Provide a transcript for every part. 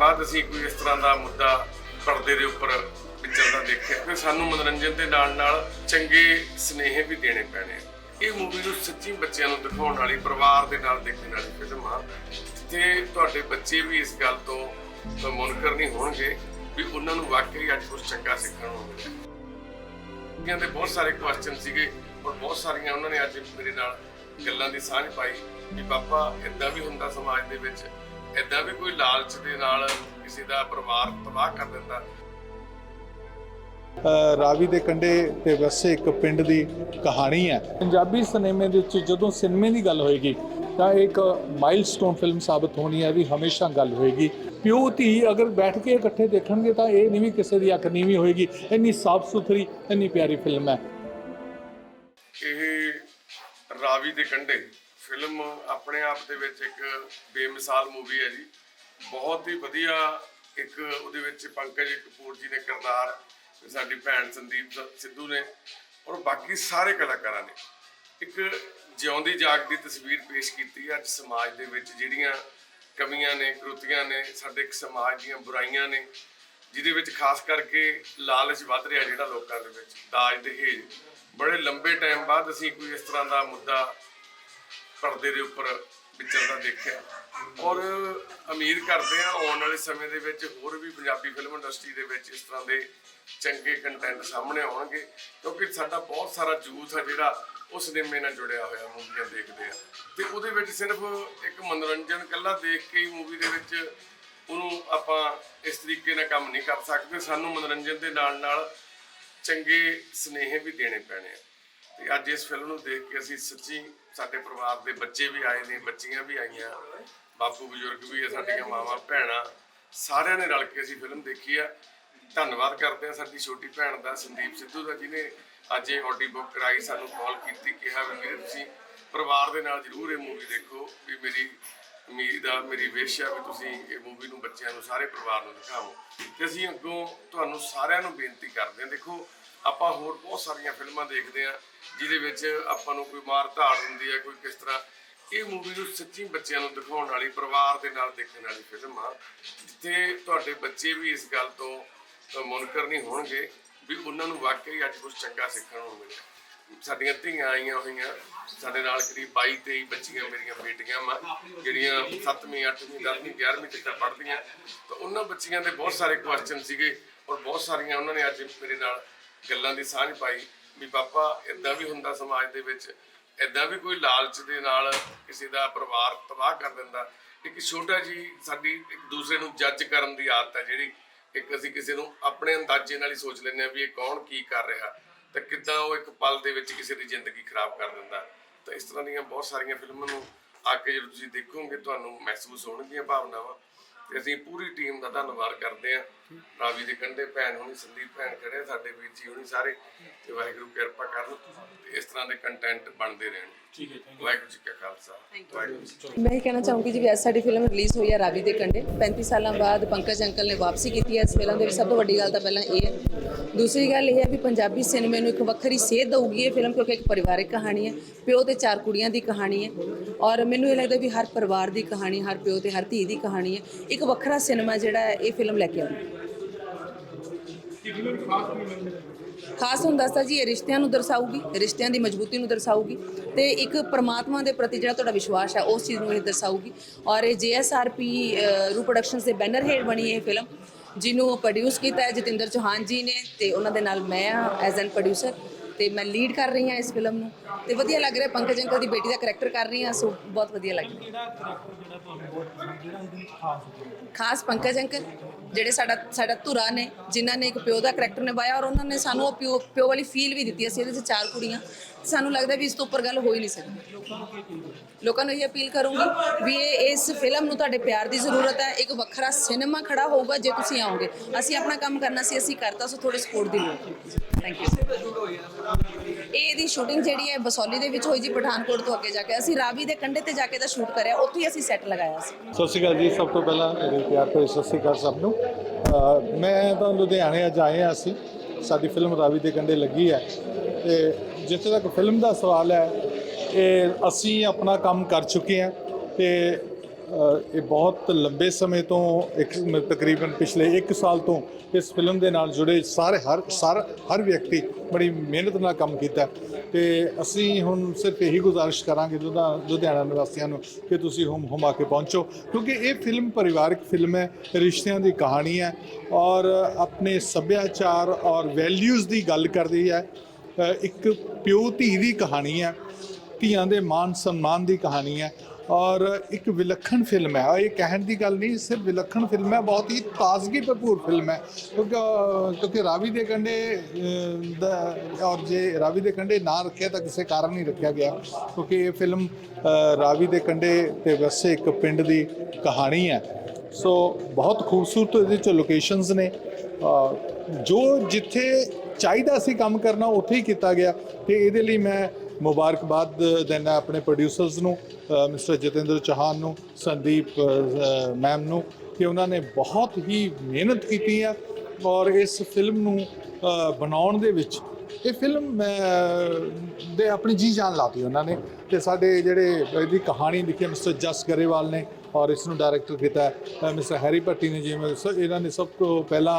ਬਾਅਦ ਅਸੀਂ ਕੋਈ ਇਸ ਤਰ੍ਹਾਂ ਦਾ ਮੁੱਦਾ ਪਰਦੇ ਦੇ ਉੱਪਰ ਵਿਚਰਦਾ ਦੇਖਿਆ ਕਿ ਸਾਨੂੰ ਮਨੋਰੰਜਨ ਦੇ ਨਾਲ ਨਾਲ ਚੰਗੇ ਸਨੇਹ ਵੀ ਦੇਣੇ ਪੈਣੇ ਇਹ ਮੂਵੀ ਨੂੰ ਸੱਚੀ ਬੱਚਿਆਂ ਨੂੰ ਦਿਖਾਉਣ ਵਾਲੀ, ਪਰਿਵਾਰ ਦੇ ਨਾਲ ਦੇਖਣ ਵਾਲੀ ਫਿਲਮ ਆ। ਤੇ ਤੁਹਾਡੇ ਬੱਚੇ ਵੀ ਇਸ ਗੱਲ ਤੋਂ ਮੁਨਕਰ ਨਹੀਂ ਹੋਣਗੇ ਵੀ ਉਹਨਾਂ ਨੂੰ ਵਾਕਈ ਅੱਜ ਕੁਝ ਚੰਗਾ ਸਿੱਖਣ ਨੂੰ ਮਿਲਿਆ। ਇਹਨਾਂ ਦੇ ਬਹੁਤ ਸਾਰੇ ਕੁਐਸਚਨ ਸੀਗੇ ਔਰ ਬਹੁਤ ਸਾਰੀਆਂ ਉਹਨਾਂ ਨੇ ਅੱਜ ਮੇਰੇ ਨਾਲ ਗੱਲਾਂ ਦੀ ਸਾਂਝ ਪਾਈ ਵੀ ਪਾਪਾ ਇਦਾਂ ਵੀ ਹੁੰਦਾ ਸਮਾਜ ਦੇ ਵਿੱਚ ਇਦਾਂ ਵੀ ਕੋਈ ਲਾਲਚ ਦੇ ਨਾਲ ਕਿਸੇ ਦਾ ਪਰਿਵਾਰ ਤਬਾਹ ਕਰ ਦਿੰਦਾ? ਰਾਵੀ ਦੇ ਕੰਢੇ ਤੇ ਵਸੇ ਇੱਕ ਪਿੰਡ ਦੀ ਕਹਾਣੀ ਹੈ। ਪੰਜਾਬੀ ਸਿਨੇਮੇ ਦੇ ਵਿੱਚ ਜਦੋਂ ਸਿਨੇਮੇ ਦੀ ਗੱਲ ਹੋਏਗੀ ਤਾਂ ਇੱਕ ਮਾਈਲਸਟੋਨ ਫਿਲਮ ਸਾਬਤ ਹੋਣੀ ਹੈ ਵੀ ਹਮੇਸ਼ਾ ਗੱਲ ਹੋਏਗੀ। ਪਿਓ ਧੀ ਅਗਰ ਬੈਠ ਕੇ ਇਕੱਠੇ ਦੇਖਣਗੇ ਤਾਂ ਇਹ ਨਹੀਂ ਵੀ ਕਿਸੇ ਦੀ ਅੱਖ ਨੀਵੀਂ ਹੋਏਗੀ ਇੰਨੀ ਸਾਫ਼ ਸੁਥਰੀ ਇੰਨੀ ਪਿਆਰੀ ਫਿਲਮ ਹੈ। ਇਹ ਰਾਵੀ ਦੇ ਕੰਢੇ ਫਿਲਮ ਆਪਣੇ ਆਪ ਦੇ ਵਿੱਚ ਇੱਕ ਬੇਮਿਸਾਲ ਮੂਵੀ ਹੈ ਜੀ। ਬਹੁਤ ਹੀ ਵਧੀਆ ਇੱਕ ਉਹਦੇ ਵਿੱਚ ਪੰਕਜ ਕਪੂਰ ਜੀ ਨੇ ਕਿਰਦਾਰ, ਸਾਡੀ ਭੈਣ ਸੰਦੀਪ ਸਿੱਧੂ ਨੇ ਔਰ ਬਾਕੀ ਸਾਰੇ ਕਲਾਕਾਰਾਂ ਨੇ। ਇੱਕ ਜਿਉਂਦੀ ਜਾਗਦੀ ਤਸਵੀਰ ਪੇਸ਼ ਕੀਤੀ ਅੱਜ ਸਮਾਜ ਦੇ ਵਿੱਚ ਜਿਹੜੀਆਂ ਕਮੀਆਂ ਨੇ, ਕਰੁੱਤੀਆਂ ਨੇ, ਸਾਡੇ ਇੱਕ ਸਮਾਜ ਦੀਆਂ ਬੁਰਾਈਆਂ ਨੇ, ਜਿਹਦੇ ਵਿੱਚ ਖਾਸ ਕਰਕੇ ਲਾਲਚ ਵੱਧ ਰਿਹਾ ਜਿਹੜਾ ਲੋਕਾਂ ਦੇ ਵਿੱਚ, ਦਾਜ ਦਹੇਜ। ਬੜੇ ਲੰਬੇ ਟਾਈਮ ਬਾਅਦ ਅਸੀਂ ਕੋਈ ਇਸ ਤਰ੍ਹਾਂ ਦਾ ਮੁੱਦਾ ਪਰਦੇ ਦੇ ਉੱਪਰ ਵਿਚਰਦਾ ਦੇਖਿਆ। ਔਰ ਉਮੀਦ ਕਰਦੇ ਆ, ਆਉਣ ਵਾਲੇ ਸਮੇਂ ਦੇ ਵਿੱਚ ਹੋਰ ਵੀ ਪੰਜਾਬੀ ਫਿਲਮ ਇੰਡਸਟਰੀ ਦੇ ਵਿੱਚ ਇਸ ਤਰ੍ਹਾਂ ਦੇ ਚੰਗੇ ਕੰਟੈਂਟ ਸਾਹਮਣੇ ਆਉਣਗੇ, ਕਿਉਂਕਿ ਸਾਡਾ ਬਹੁਤ ਸਾਰਾ ਯੂਥ ਆ ਜਿਹੜਾ ਉਸ ਸਿਨੇਮੇ ਨਾਲ ਜੁੜਿਆ ਹੋਇਆ ਮੂਵੀਆਂ ਦੇਖਦੇ ਆ। ਤੇ ਉਹਦੇ ਵਿੱਚ ਸਿਰਫ ਇੱਕ ਮਨੋਰੰਜਨ ਕੱਲਾ ਦੇਖ ਕੇ ਹੀ ਮੂਵੀ ਦੇ ਵਿੱਚ ਉਹਨੂੰ ਆਪਾਂ ਇਸ ਤਰੀਕੇ ਨਾਲ ਕੰਮ ਨਹੀਂ ਕਰ ਸਕਦੇ। ਸਾਨੂੰ ਮਨੋਰੰਜਨ ਦੇ ਨਾਲ ਨਾਲ ਚੰਗੇ ਸਨੇਹ ਵੀ ਦੇਣੇ ਪੈਣੇ ਆ। ਤੇ ਅੱਜ ਇਸ ਫਿਲਮ ਨੂੰ ਦੇਖ ਕੇ ਅਸੀਂ ਸੱਚੀ ਸਾਡੇ ਪਰਿਵਾਰ ਦੇ ਬੱਚੇ ਵੀ ਆਏ ਨੇ, ਬੱਚੀਆਂ ਵੀ ਆਈਆਂ, ਬਾਪੂ ਬਜ਼ੁਰਗ ਵੀ ਆ, ਸਾਡੀਆਂ ਮਾਵਾਂ, ਭੈਣਾਂ, ਸਾਰਿਆਂ ਨੇ ਰਲ ਕੇ ਅਸੀਂ ਫਿਲਮ ਦੇਖੀ ਆ। ਧੰਨਵਾਦ ਕਰਦੇ ਆ ਸਾਡੀ ਛੋਟੀ ਭੈਣ ਦਾ, ਸੰਦੀਪ ਸਿੱਧੂ ਦਾ, ਜਿਹਨੇ ਅੱਜ ਇਹ ਆਡੀ ਬੁੱਕ ਕਰਾਈ, ਸਾਨੂੰ ਕਾਲ ਕੀਤੀ, ਕਿਹਾ ਵੀ ਵੀਰੇ ਤੁਸੀਂ ਪਰਿਵਾਰ ਦੇ ਨਾਲ ਜ਼ਰੂਰ ਇਹ ਮੂਵੀ ਦੇਖੋ, ਵੀ ਮੇਰੀ ਉਮੀਦ ਆ, ਮੇਰੀ ਵਿਸ਼ ਆ ਵੀ ਤੁਸੀਂ ਇਹ ਮੂਵੀ ਨੂੰ ਬੱਚਿਆਂ ਨੂੰ, ਸਾਰੇ ਪਰਿਵਾਰ ਨੂੰ ਦਿਖਾਓ। ਤੇ ਅਸੀਂ ਅੱਗੋਂ ਤੁਹਾਨੂੰ ਸਾਰਿਆਂ ਨੂੰ ਬੇਨਤੀ ਕਰਦੇ ਹਾਂ ਦੇਖੋ ਆਪਾਂ ਹੋਰ ਬਹੁਤ ਸਾਰੀਆਂ ਫਿਲਮਾਂ ਦੇਖਦੇ ਆ ਜਿਹਦੇ ਵਿੱਚ ਆਪਾਂ ਨੂੰ ਕੋਈ ਮਾਰ ਧਾੜ ਹੁੰਦੀ ਹੈ, ਕੋਈ ਕਿਸ ਤਰ੍ਹਾਂ। ਇਹ ਮੂਵੀ ਨੂੰ ਸੱਚੀ ਬੱਚਿਆਂ ਨੂੰ ਦਿਖਾਉਣ ਵਾਲੀ, ਪਰਿਵਾਰ ਦੇ ਨਾਲ ਦੇਖਣ ਵਾਲੀ ਫਿਲਮ ਆ, ਜਿੱਥੇ ਤੁਹਾਡੇ ਬੱਚੇ ਵੀ ਇਸ ਗੱਲ ਤੋਂ ਮੁਨਕਰ ਨਹੀਂ ਹੋਣਗੇ ਵੀ ਉਹਨਾਂ ਨੂੰ ਵਾਕਈ ਅੱਜ ਕੁਝ ਚੰਗਾ ਸਿੱਖਣ ਨੂੰ ਮਿਲਿਆ। ਸਾਡੀਆਂ ਧੀਆਂ ਆਈਆਂ ਹੋਈਆਂ, ਸਾਡੇ ਨਾਲ ਕਰੀਬ 22 23 ਬੱਚੀਆਂ ਮੇਰੀਆਂ ਬੇਟੀਆਂ ਵਾ, ਜਿਹੜੀਆਂ 7ਵੀਂ 8ਵੀਂ 10ਵੀਂ 11ਵੀਂ ਤੱਕ ਪੜ੍ਹਦੀਆਂ। ਤਾਂ ਉਹਨਾਂ ਬੱਚੀਆਂ ਦੇ ਬਹੁਤ ਸਾਰੇ ਕੁਐਸਚਨ ਸੀਗੇ ਔਰ ਬਹੁਤ ਸਾਰੀਆਂ ਉਹਨਾਂ ਨੇ ਅੱਜ ਮੇਰੇ ਨਾਲ ਗੱਲਾਂ ਦੀ ਸਾਂਝ ਪਾਈ ਵੀ ਪਾਪਾ ਇਦਾਂ ਵੀ ਹੁੰਦਾ ਸਮਾਜ ਦੇ ਵਿੱਚ ਇਦਾਂ ਵੀ ਕੋਈ ਲਾਲਚ ਦੇ ਨਾਲ ਕਿਸੇ ਦਾ ਪਰਿਵਾਰ ਤਬਾਹ ਕਰ ਦਿੰਦਾ। ਇੱਕ ਛੋਟਾ ਜੀ ਸਾਡੀ ਇੱਕ ਦੂਸਰੇ ਨੂੰ ਜੱਜ ਕਰਨ ਦੀ ਆਦਤ ਹੈ ਜਿਹੜੀ ਇੱਕ ਅਸੀਂ ਕਿਸੇ ਨੂੰ ਆਪਣੇ ਅੰਦਾਜ਼ੇ ਨਾਲ ਹੀ ਸੋਚ ਲੈਂਦੇ ਆ ਵੀ ਇਹ ਕੌਣ ਕੀ ਕਰ ਰਿਹਾ। ਤਾਂ ਕਿੱਦਾਂ ਉਹ ਇੱਕ ਪਲ ਦੇ ਵਿੱਚ ਕਿਸੇ ਦੀ ਜ਼ਿੰਦਗੀ ਖਰਾਬ ਕਰ ਦਿੰਦਾ। ਤਾਂ ਇਸ ਤਰ੍ਹਾਂ ਦੀਆਂ ਬਹੁਤ ਸਾਰੀਆਂ ਫਿਲਮਾਂ ਨੂੰ ਆ ਕੇ ਜਦੋਂ ਤੁਸੀਂ ਦੇਖੋਗੇ, ਤੁਹਾਨੂੰ ਮਹਿਸੂਸ ਹੋਣਗੀਆਂ ਭਾਵਨਾਵਾਂ। ਤੇ ਅਸੀਂ ਪੂਰੀ ਟੀਮ ਦਾ ਧੰਨਵਾਦ ਕਰਦੇ ਹਾਂ। ਰਾਵੀ ਦੇ ਕੰਢੇ ਭੈਣ ਹੋਣੀ ਸੰਦੀਪ ਭੈਣ ਖੜੇ ਸਾਡੇ ਵੀਰ ਜੀ ਹੋਣੀ ਸਾਰੇ ਤੇ ਵਾਹਿਗੁਰੂ ਕਿਰਪਾ ਕਰਨ ਤੇ ਇਸ ਤਰ੍ਹਾਂ ਦੇ ਕੰਟੈਂਟ ਬਣਦੇ ਰਹਿਣ। ਠੀਕ ਹੈ ਵਾਹਿਗੁਰੂ ਜੀ ਕਾ ਖਾਲਸਾ। ਵਾਹਿਗੁਰੂ ਜੀ ਕੀ ਫਤਿਹ। ਮੈਂ ਇਹ ਕਹਿਣਾ ਚਾਹੂੰਗੀ ਜੀ ਵੀ ਅੱਜ ਸਾਡੀ ਫਿਲਮ ਰਿਲੀਜ਼ ਹੋਈ ਹੈ ਰਾਵੀ ਦੇ ਕੰਢੇ। 35 ਸਾਲਾਂ ਬਾਅਦ ਪੰਕਜ ਅੰਕਲ ਨੇ ਵਾਪਸੀ ਕੀਤੀ ਹੈ। ਇਸ ਫਿਲਮ ਦੇ ਵਿੱਚ ਸਭ ਤੋਂ ਵੱਡੀ ਗੱਲ ਤਾਂ ਪਹਿਲਾਂ ਇਹ ਹੈ। ਦੂਸਰੀ ਗੱਲ ਇਹ ਹੈ ਵੀ ਪੰਜਾਬੀ ਸਿਨੇਮੇ ਨੂੰ ਇੱਕ ਵੱਖਰੀ ਸੇਧ ਦਊਗੀ ਇਹ ਫਿਲਮ ਕਿਉਂਕਿ ਇੱਕ ਪਰਿਵਾਰਕ ਕਹਾਣੀ ਹੈ। ਪਿਓ ਤੇ ਚਾਰ ਕੁੜੀਆਂ ਦੀ ਕਹਾਣੀ ਹੈ। ਔਰ ਮੈਨੂੰ ਇਹ ਲੱਗਦਾ ਵੀ ਹਰ ਪਰਿਵਾਰ ਦੀ ਕਹਾਣੀ ਹਰ ਪਿਓ ਤੇ ਹਰ ਧੀ ਦੀ ਕਹਾਣੀ ਹੈ। ਇੱਕ ਵੱਖਰਾ ਸਿਨੇਮਾ ਜਿਹੜਾ ਹੈ ਇਹ ਫਿਲਮ ਲੈ ਕੇ ਆਉਂਦੀ ਖਾਸ ਹੁਣ ਦੱਸਦਾ ਜੀ ਇਹ ਰਿਸ਼ਤਿਆਂ ਨੂੰ ਦਰਸਾਊਗੀ ਰਿਸ਼ਤਿਆਂ ਦੀ ਮਜ਼ਬੂਤੀ ਨੂੰ ਦਰਸਾਊਗੀ ਤੇ ਇੱਕ ਪ੍ਰਮਾਤਮਾ ਦੇ ਪ੍ਰਤੀ ਜਿਹੜਾ ਤੁਹਾਡਾ ਵਿਸ਼ਵਾਸ ਹੈ ਉਸ ਚੀਜ਼ ਨੂੰ ਇਹ ਦਰਸਾਊਗੀ। ਔਰ ਇਹ ਜੀਐਸਆਰਪੀ ਰੂ ਪ੍ਰੋਡਕਸ਼ਨਸ ਦੇ ਬੈਨਰ ਹੇਠ ਬਣੀ ਇਹ ਫਿਲਮ ਜਿਹਨੂੰ ਪ੍ਰੋਡਿਊਸ ਕੀਤਾ ਹੈ ਜਤਿੰਦਰ ਚੌਹਾਨ ਜੀ ਨੇ ਤੇ ਉਹਨਾਂ ਦੇ ਨਾਲ ਮੈਂ ਆ ਐਜ਼ ਐਨ ਪ੍ਰੋਡਿਊਸਰ ਤੇ ਮੈਂ ਲੀਡ ਕਰ ਰਹੀ ਹਾਂ ਇਸ ਫਿਲਮ ਨੂੰ ਤੇ ਵਧੀਆ ਲੱਗ ਰਿਹਾ ਪੰਕਜ ਅੰਕਲ ਦੀ ਬੇਟੀ ਦਾ ਕਰੈਕਟਰ ਕਰ ਰਹੀ ਹਾਂ ਸੋ ਬਹੁਤ ਵਧੀਆ ਲੱਗ ਰਿਹਾ। ਖਾਸ ਪੰਕਜ ਅੰਕਲ? ਜਿਹੜੇ ਸਾਡਾ ਸਾਡਾ ਧੁਰਾ ਨੇ, ਜਿਨ੍ਹਾਂ ਨੇ ਇੱਕ ਪਿਓ ਦਾ ਕਰੈਕਟਰ ਨਿਭਾਇਆ ਔਰ ਉਹਨਾਂ ਨੇ ਸਾਨੂੰ ਉਹ ਪਿਓ ਪਿਓ ਵਾਲੀ ਫੀਲ ਵੀ ਦਿੱਤੀ, ਅਸੀਂ ਇਹਦੇ 'ਚ ਚਾਰ ਕੁੜੀਆਂ। ਸਾਨੂੰ ਲੱਗਦਾ ਵੀ ਇਸ ਤੋਂ ਉੱਪਰ ਗੱਲ ਹੋ ਹੀ ਨਹੀਂ ਸਕਦੀ। ਲੋਕਾਂ ਨੂੰ ਇਹ ਅਪੀਲ ਕਰੂੰਗੀ ਵੀ ਇਹ, ਇਸ ਫਿਲਮ ਨੂੰ ਤੁਹਾਡੇ ਪਿਆਰ ਦੀ ਜ਼ਰੂਰਤ ਹੈ। ਇੱਕ ਵੱਖਰਾ ਸਿਨੇਮਾ ਖੜਾ ਹੋਊਗਾ ਜੇ ਤੁਸੀਂ ਆਓਗੇ। ਅਸੀਂ ਆਪਣਾ ਕੰਮ ਕਰਨਾ ਸੀ, ਅਸੀਂ ਕਰਤਾ, ਸੋ ਥੋੜੇ ਸਪੋਰਟ ਦੀ ਲੋੜ ਥੈਂਕ ਯੂ ਇਹ ਇਹਦੀ ਸ਼ੂਟਿੰਗ ਜਿਹੜੀ ਹੈ, ਬਸੌਲੀ ਦੇ ਵਿੱਚ ਹੋਈ ਜੀ, ਪਠਾਨਕੋਟ ਤੋਂ ਅੱਗੇ ਜਾ ਕੇ। ਅਸੀਂ ਰਾਵੀ ਦੇ ਕੰਢੇ ਤੇ ਜਾ ਕੇ ਦਾ ਸ਼ੂਟ ਕਰਿਆ, ਉੱਥੇ ਹੀ ਅਸੀਂ ਸੈੱਟ ਲਗਾਇਆ ਸੀ। ਸਤਿ ਸ਼੍ਰੀ ਅਕਾਲ ਜੀ, ਸਭ ਤੋਂ ਪਹਿਲਾਂ ਮੇਰੇ ਪਿਆਰ ਭਰੇ ਸਤਿ ਸ਼੍ਰੀ ਅਕਾਲ ਸਭ ਨੂੰ। ਮੈਂ ਤਾਂ ਲੁਧਿਆਣੇ ਅੱਜ ਆਏ ਹਾਂ ਅਸੀਂ। ਸਾਡੀ ਫਿਲਮ ਰਾਵੀ ਦੇ ਕੰਢੇ ਲੱਗੀ ਹੈ। ਤੇ ਜਿੱਥੇ ਤੱਕ ਫਿਲਮ ਦਾ ਸਵਾਲ ਹੈ, ਇਹ ਅਸੀਂ ਆਪਣਾ ਕੰਮ ਕਰ ਚੁੱਕੇ ਹਾਂ। ਤੇ ਇਹ ਬਹੁਤ ਲੰਬੇ ਸਮੇਂ ਤੋਂ ਇੱਕ ਤਕਰੀਬਨ ਪਿਛਲੇ 1 ਸਾਲ ਤੋਂ ਇਸ ਫਿਲਮ ਦੇ ਨਾਲ ਜੁੜੇ ਸਾਰੇ ਹਰ, ਸਾਰ, ਹਰ ਵਿਅਕਤੀ ਬੜੀ ਮਿਹਨਤ ਨਾਲ ਕੰਮ ਕੀਤਾ। ਹੈ ਤੇ ਅਸੀਂ ਹੁਣ ਸਿਰਫ ਇਹੀ ਗੁਜ਼ਾਰਿਸ਼ ਕਰਾਂਗੇ ਲੁਧਿਆ- ਲੁਧਿਆਣਾ ਨਿਵਾਸੀਆਂ ਨੂੰ ਕਿ ਤੁਸੀਂ ਹੁਮ ਹੁਮਾ ਕੇ ਪਹੁੰਚੋ, ਕਿਉਂਕਿ ਇਹ ਫਿਲਮ ਪਰਿਵਾਰਕ ਫਿਲਮ ਹੈ, ਰਿਸ਼ਤਿਆਂ ਦੀ ਕਹਾਣੀ ਹੈ ਔਰ ਆਪਣੇ ਸੱਭਿਆਚਾਰ ਔਰ ਵੈਲਿਊਜ਼ ਦੀ ਗੱਲ ਕਰਦੀ ਹੈ। ਇੱਕ ਪਿਓ ਧੀ ਦੀ ਕਹਾਣੀ ਹੈ, ਧੀਆਂ ਦੇ ਮਾਨ ਸਨਮਾਨ ਦੀ ਕਹਾਣੀ ਹੈ ਔਰ ਇੱਕ ਵਿਲੱਖਣ ਫਿਲਮ ਹੈ। ਇਹ ਕਹਿਣ ਦੀ ਗੱਲ ਨਹੀਂ ਸਿਰਫ ਵਿਲੱਖਣ ਫਿਲਮ ਹੈ ਬਹੁਤ ਹੀ ਤਾਜ਼ਗੀ ਭਰਪੂਰ ਫਿਲਮ ਹੈ। ਕਿਉਂਕਿ ਕਿਉਂਕਿ ਰਾਵੀ ਦੇ ਕੰਢੇ ਦਾ ਔਰ ਜੇ ਰਾਵੀ ਦੇ ਕੰਢੇ ਨਾ ਰੱਖਿਆ ਤਾਂ ਕਿਸੇ ਕਾਰਨ ਨਹੀਂ ਰੱਖਿਆ ਗਿਆ। ਕਿਉਂਕਿ ਇਹ ਫਿਲਮ ਰਾਵੀ ਦੇ ਕੰਢੇ ਤੇ ਵਸੇ ਇੱਕ ਪਿੰਡ ਦੀ ਕਹਾਣੀ ਹੈ। ਸੋ ਬਹੁਤ ਖੂਬਸੂਰਤ ਇਹਦੇ ਚ ਲੋਕੇਸ਼ਨਸ ਨੇ। ਅਹ, ਜੋ ਜਿੱਥੇ ਚਾਹੀਦਾ ਸੀ ਕੰਮ ਕਰਨਾ ਉੱਥੇ ਹੀ ਕੀਤਾ ਗਿਆ। ਤੇ ਇਹਦੇ ਲਈ ਮੈਂ ਮੁਬਾਰਕਬਾਦ ਦਿੰਦਾ ਆਪਣੇ ਪ੍ਰੋਡਿਊਸਰਸ ਨੂੰ ਮਿਸਟਰ ਜਤਿੰਦਰ ਚੌਹਾਨ ਨੂੰ ਸੰਦੀਪ ਮੈਮ ਨੂੰ ਕਿ ਉਹਨਾਂ ਨੇ ਬਹੁਤ ਹੀ ਮਿਹਨਤ ਕੀਤੀ ਆ ਔਰ ਇਸ ਫਿਲਮ ਨੂੰ ਬਣਾਉਣ ਦੇ ਵਿੱਚ ਇਹ ਫਿਲਮ ਅ, ਦੇ ਆਪਣੀ ਜੀ ਜਾਨ ਲਾਤੀ ਉਹਨਾਂ ਨੇ ਤੇ ਸਾਡੇ ਜਿਹੜੇ ਇਹਦੀ ਕਹਾਣੀ ਲਿਖੀ ਹੈ ਮਿਸਟਰ ਜਸ ਗਰੇਵਾਲ ਨੇ ਔਰ ਇਸ ਨੂੰ ਡਾਇਰੈਕਟਰ ਕੀਤਾ ਮਿਸਟਰ ਹੈਰੀ ਭੱਟੀ ਨੇ ਜਿਵੇਂ ਸ- ਇਹਨਾਂ ਨੇ ਸਭ ਤੋਂ ਪਹਿਲਾਂ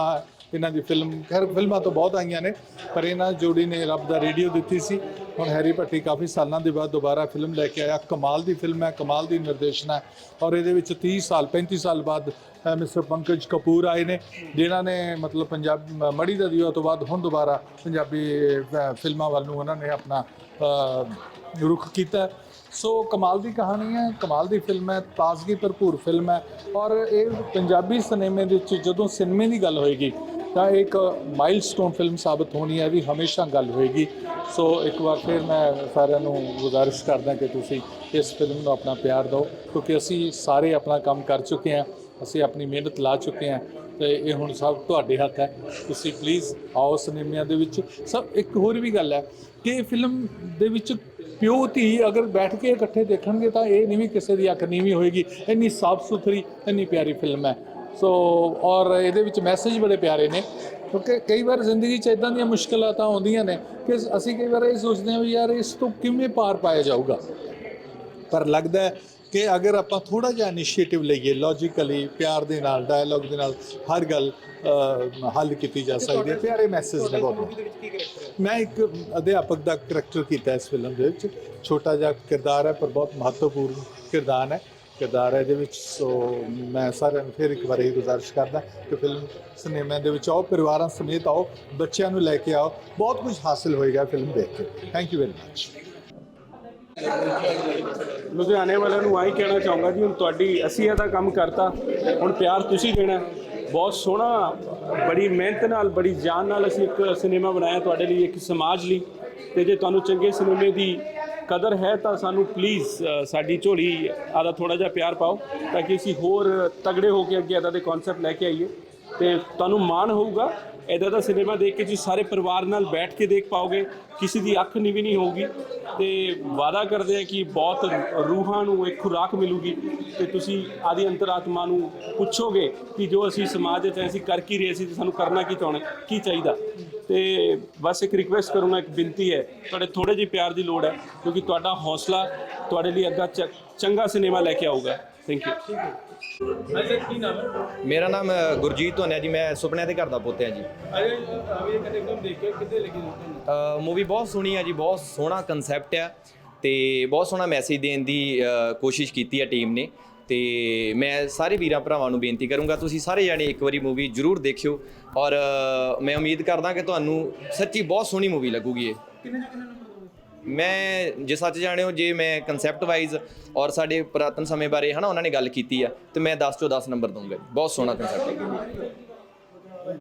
ਇਹਨਾਂ ਦੀ ਫਿਲਮ ਖੈਰ ਫਿਲਮਾਂ ਤਾਂ ਬਹੁਤ ਆਈਆਂ ਨੇ ਪਰ ਇਹਨਾਂ ਜੋੜੀ ਨੇ ਰੱਬ ਦਾ ਰੇਡੀਓ ਦਿੱਤੀ ਸੀ। ਹੁਣ ਹੈਰੀ ਭੱਟੀ ਕਾਫੀ ਸਾਲਾਂ ਦੇ ਬਾਅਦ ਦੁਬਾਰਾ ਫਿਲਮ ਲੈ ਕੇ ਆਇਆ। ਕਮਾਲ ਦੀ ਫਿਲਮ ਹੈ ਕਮਾਲ ਦੀ ਨਿਰਦੇਸ਼ਨਾ ਹੈ। ਔਰ ਇਹਦੇ ਵਿੱਚ 30 ਸਾਲ 35 ਸਾਲ ਬਾਅਦ ਮਿਸਟਰ ਪੰਕਜ ਕਪੂਰ ਆਏ ਨੇ ਜਿਨ੍ਹਾਂ ਨੇ ਮਤਲਬ ਪੰਜਾਬ ਮੜੀ ਦਾ ਦੀਵਾ ਤੋਂ ਬਾਅਦ ਹੁਣ ਦੁਬਾਰਾ ਪੰਜਾਬੀ ਫਿਲਮਾਂ ਵੱਲ ਨੂੰ ਉਹਨਾਂ ਨੇ ਆਪਣਾ ਅ, ਰੁਖ ਕੀਤਾ ਸੋ ਕਮਾਲ ਦੀ ਕਹਾਣੀ ਹੈ ਕਮਾਲ ਦੀ ਫਿਲਮ ਹੈ ਤਾਜ਼ਗੀ ਭਰਪੂਰ ਫਿਲਮ ਹੈ। ਔਰ ਇਹ ਪੰਜਾਬੀ ਸਿਨੇਮੇ ਦੇ ਵਿੱਚ ਜਦੋਂ ਸਿਨੇਮੇ ਦੀ ਗੱਲ ਹੋਏਗੀ ਤਾਂ ਇਹ ਇੱਕ ਮਾਈਲਸਟੋਨ ਫਿਲਮ ਸਾਬਤ ਹੋਣੀ ਹੈ ਵੀ ਹਮੇਸ਼ਾ ਗੱਲ ਹੋਏਗੀ। ਸੋ ਇੱਕ ਵਾਰ ਫਿਰ ਮੈਂ ਸਾਰਿਆਂ ਨੂੰ ਗੁਜ਼ਾਰਿਸ਼ ਕਰਦਾ ਕਿ ਤੁਸੀਂ ਇਸ ਫਿਲਮ ਨੂੰ ਆਪਣਾ ਪਿਆਰ ਦਿਓ, ਕਿਉਂਕਿ ਅਸੀਂ ਸਾਰੇ ਆਪਣਾ ਕੰਮ ਕਰ ਚੁੱਕੇ ਹਾਂ, ਅਸੀਂ ਆਪਣੀ ਮਿਹਨਤ ਲਾ ਚੁੱਕੇ ਹਾਂ, ਤੇ ਇਹ ਹੁਣ ਸਭ ਤੁਹਾਡੇ ਹੱਥ ਹੈ। ਤੁਸੀਂ ਪਲੀਜ਼ ਆਓ ਸਿਨੇਮਿਆਂ ਦੇ ਵਿੱਚ। ਸਭ, ਇੱਕ ਹੋਰ ਵੀ ਗੱਲ ਹੈ ਕਿ ਇਹ ਫਿਲਮ ਦੇ ਵਿੱਚ ਪਿਓ ਧੀ ਅਗਰ ਬੈਠ ਕੇ ਇਕੱਠੇ ਦੇਖਣਗੇ ਤਾਂ ਇਹ ਨਹੀਂ ਵੀ ਕਿਸੇ ਦੀ ਅੱਖ ਨੀਵੀਂ ਹੋਏਗੀ। ਇੰਨੀ ਸਾਫ਼ ਸੁਥਰੀ ਇੰਨੀ ਪਿਆਰੀ ਫਿਲਮ ਹੈ। ਸੋ ਔਰ ਇਹਦੇ ਵਿੱਚ ਮੈਸੇਜ ਬੜੇ ਪਿਆਰੇ ਨੇ। ਕਿਉਂਕਿ ਕਈ ਵਾਰ ਜ਼ਿੰਦਗੀ 'ਚ ਇਦਾਂ ਦੀਆਂ ਮੁਸ਼ਕਲਾਂ ਤਾਂ ਆਉਂਦੀਆਂ ਨੇ ਕਿ ਅਸੀਂ ਕਈ ਵਾਰ ਇਹ ਸੋਚਦੇ ਹਾਂ ਵੀ ਯਾਰ ਇਸ ਤੋਂ ਕਿਵੇਂ ਪਾਰ ਪਾਇਆ ਜਾਊਗਾ। ਪਰ ਲੱਗਦਾ ਹੈ ਕਿ ਅਗਰ ਆਪਾਂ ਥੋੜਾ ਜਿਹਾ ਇਨੀਸ਼ੀਏਟਿਵ ਲਈਏ ਲੌਜੀਕਲੀ ਪਿਆਰ ਦੇ ਨਾਲ ਡਾਇਲੌਗ ਦੇ ਨਾਲ ਹਰ ਗੱਲ ਹੱਲ ਕੀਤੀ ਜਾ ਸਕਦੀ ਹੈ। ਪਿਆਰੇ ਮੈਸੇਜ ਨੇ ਬਹੁਤ। ਮੈਂ ਇੱਕ ਅਧਿਆਪਕ ਦਾ ਕਰੈਕਟਰ ਕੀਤਾ ਇਸ ਫਿਲਮ ਦੇ ਵਿੱਚ। ਛੋਟਾ ਜਿਹਾ ਕਿਰਦਾਰ ਹੈ ਪਰ ਬਹੁਤ ਮਹੱਤਵਪੂਰਨ ਕਿਰਦਾਰ ਹੈ। ਕਿਰਦਾਰ ਹੈ ਇਹਦੇ ਵਿੱਚ, ਸੋ ਮੈਂ ਸਾਰਿਆਂ ਨੂੰ ਫਿਰ ਇੱਕ ਵਾਰ ਇਹ ਗੁਜ਼ਾਰਿਸ਼ ਕਰਦਾ ਕਿ ਫਿਲਮ ਸਿਨੇਮਾ ਦੇ ਵਿੱਚ ਆਓ, ਪਰਿਵਾਰਾਂ ਸਮੇਤ ਆਓ, ਬੱਚਿਆਂ ਨੂੰ ਲੈ ਕੇ ਆਓ। ਬਹੁਤ ਕੁਝ ਹਾਸਿਲ ਹੋਏਗਾ ਫਿਲਮ ਦੇਖ ਕੇ। ਥੈਂਕ ਯੂ ਵੈਰੀ ਮੱਚ ਲੁਧਿਆਣੇ ਵਾਲਿਆਂ ਨੂੰ ਆਹੀ ਕਹਿਣਾ ਚਾਹੂੰਗਾ ਜੀ, ਹੁਣ ਤੁਹਾਡੀ ਅਸੀਂ ਇਹਦਾ ਕੰਮ ਕਰਤਾ, ਹੁਣ ਪਿਆਰ ਤੁਸੀਂ ਦੇਣਾ ਬਹੁਤ ਸੋਹਣਾ, ਬੜੀ ਮਿਹਨਤ ਨਾਲ, ਬੜੀ ਜਾਨ ਨਾਲ ਅਸੀਂ ਇੱਕ ਸਿਨੇਮਾ ਬਣਾਇਆ ਤੁਹਾਡੇ ਲਈ, ਇੱਕ ਸਮਾਜ ਲਈ। ਤੇ ਜੇ ਤੁਹਾਨੂੰ ਚੰਗੇ ਸਿਨੇਮੇ ਦੀ ਕਦਰ ਹੈ ਤਾਂ ਸਾਨੂੰ ਪਲੀਜ਼ ਸਾਡੀ ਝੋਲੀ ਆਦਾ ਥੋੜਾ ਜਿਹਾ ਪਿਆਰ ਪਾਓ ਤਾਂ ਕਿ ਅਸੀਂ ਹੋਰ ਤਗੜੇ ਹੋ ਕੇ ਅੱਗੇ ਇਹਦਾ ਦੇ ਕਨਸੈਪਟ ਲੈ ਕੇ ਆਈਏ। ਤੇ ਤੁਹਾਨੂੰ ਮਾਣ ਹੋਊਗਾ ਇਹਦਾ ਦਾ ਸਿਨੇਮਾ ਦੇਖ ਕੇ ਤੁਸੀਂ ਸਾਰੇ ਪਰਿਵਾਰ ਨਾਲ ਬੈਠ ਕੇ ਦੇਖ ਪਾਓਗੇ, ਕਿਸੇ ਦੀ ਅੱਖ ਨੀਵੀਂ ਨਹੀਂ ਹੋਊਗੀ। ਤੇ ਵਾਅਦਾ ਕਰਦੇ ਆ ਕਿ ਬਹੁਤ ਰੂਹਾਂ ਨੂੰ ਇੱਕ ਖੁਰਾਕ ਮਿਲੂਗੀ ਤੇ ਤੁਸੀਂ ਆਦੀ ਅੰਤਰਾਤਮਾ ਨੂੰ ਪੁੱਛੋਗੇ ਕਿ ਜੋ ਅਸੀਂ ਸਮਾਜ ਵਿੱਚ ਅਸੀਂ ਕਰ ਕੀ ਰਹੇ ਸੀ ਤੇ ਸਾਨੂੰ ਕਰਨਾ ਕੀ ਚਾਹਣਾ ਕੀ ਚਾਹੀਦਾ। ਤੇ ਬਸ ਇੱਕ ਰਿਕੁਐਸਟ ਕਰੂੰਗਾ ਇੱਕ ਬੇਨਤੀ ਹੈ ਤੁਹਾਡੇ ਥੋੜੇ ਜਿਹੇ ਪਿਆਰ ਦੀ ਲੋੜ ਹੈ ਕਿਉਂਕਿ ਤੁਹਾਡਾ ਹੌਸਲਾ ਤੁਹਾਡੇ ਲਈ ਅੱਗਾ ਚੰਗਾ ਸਿਨੇਮਾ ਲੈ ਕੇ ਆਊਗਾ। ਥੈਂਕ ਯੂ ਮੇਰਾ ਨਾਮ ਅ, ਗੁਰਜੀਤ ਧੋਨਿਆ ਜੀ ਮੈਂ ਸੁਪਨਿਆਂ ਦੇ ਘਰ ਦਾ ਪੁੱਤ ਹਾਂ ਜੀ। ਮੂਵੀ ਬਹੁਤ ਸੋਹਣੀ ਆ ਜੀ ਬਹੁਤ ਸੋਹਣਾ ਕਨਸੈਪਟ ਆ ਤੇ ਬਹੁਤ ਸੋਹਣਾ ਮੈਸੇਜ ਦੇਣ ਦੀ ਅ, ਕੋਸ਼ਿਸ਼ ਕੀਤੀ ਆ ਟੀਮ ਨੇ। ਤੇ ਮੈਂ ਸਾਰੇ ਵੀਰਾਂ ਭਰਾਵਾਂ ਨੂੰ ਬੇਨਤੀ ਕਰੂੰਗਾ, ਤੁਸੀਂ ਸਾਰੇ ਜਾਣੇ ਇੱਕ ਵਾਰੀ ਮੂਵੀ ਜਰੂਰ ਦੇਖਿਓ ਔਰ ਮੈਂ ਉਮੀਦ ਕਰਦਾ ਕਿ ਤੁਹਾਨੂੰ ਸੱਚੀ ਬਹੁਤ ਸੋਹਣੀ ਮੂਵੀ ਲੱਗੂਗੀ ਇਹ। ਮੈਂ, ਜੇ ਸੱਚ ਜਾਣਿਓ, ਜੇ ਮੈਂ ਕਨਸੈਪਟ ਵਾਈਜ਼ ਔਰ ਸਾਡੇ ਪੁਰਾਤਨ ਸਮੇਂ ਬਾਰੇ ਹਨਾ, ਉਹਨਾਂ ਨੇ ਗੱਲ ਕੀਤੀ ਆ, ਤੇ ਮੈਂ 10 ਚੋਂ 10 ਨੰਬਰ ਦਊਂਗਾ ਜੀ। ਬਹੁਤ ਸੋਹਣਾ ਕਨਸੈਪਟ ਹੈ